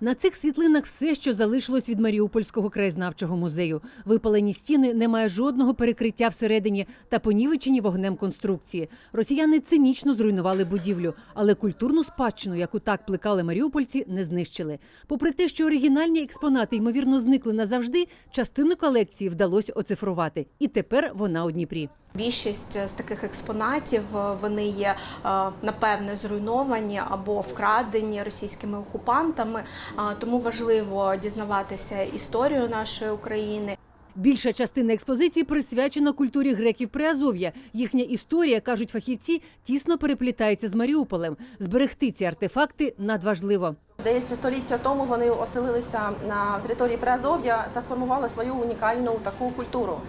На цих світлинах все, що залишилось від Маріупольського краєзнавчого музею. Випалені стіни, немає жодного перекриття всередині та понівечені вогнем конструкції. Росіяни цинічно зруйнували будівлю, але культурну спадщину, яку так плекали маріупольці, не знищили. Попри те, що оригінальні експонати ймовірно зникли назавжди, частину колекції вдалося оцифрувати, і тепер вона у Дніпрі. Більшість з таких експонатів е, вони є е, напевне зруйновані або вкрадені російськими окупантами. Тому важливо дізнаватися історію нашої України. Більша частина експозиції присвячена культурі греків Приазов'я. Їхня історія, кажуть фахівці, тісно переплітається з Маріуполем. Зберегти ці артефакти надважливо. Десь століття тому вони оселилися на території Приазов'я та сформували свою унікальну таку культуру.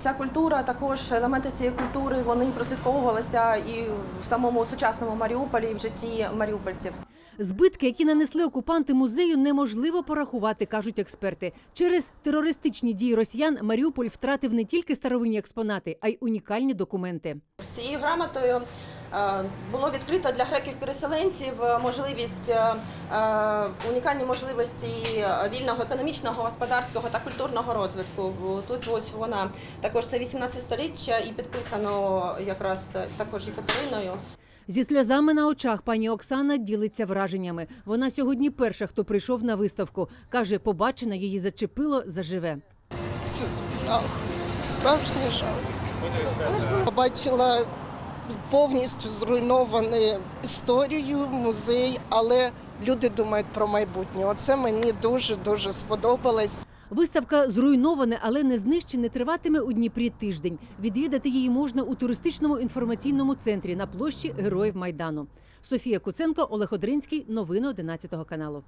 Ця культура, також елементи цієї культури, вони прослідковувалися і в самому сучасному Маріуполі, і в житті маріупольців. Збитки, які нанесли окупанти музею, неможливо порахувати, кажуть експерти. Через терористичні дії росіян Маріуполь втратив не тільки старовинні експонати, а й унікальні документи. Цією грамотою було відкрито для греків-переселенців е, можливість е, е, унікальні можливості е, вільного економічного, господарського та культурного розвитку. Тут ось вона також це 18 століття і підписано якраз е, також Єкатериною. Зі сльозами на очах пані Оксана ділиться враженнями. Вона сьогодні перша, хто прийшов на виставку. каже, побачене її зачепило заживе. Це жах, справжній жах. Побачила повністю зруйновану історію, музей, але люди думають про майбутнє. Оце мені дуже дуже сподобалось. Виставка зруйноване, але не знищене триватиме у Дніпрі тиждень. Відвідати її можна у туристичному інформаційному центрі на площі Героїв Майдану. Софія Куценко, Олег Одринський. Новини 11 каналу.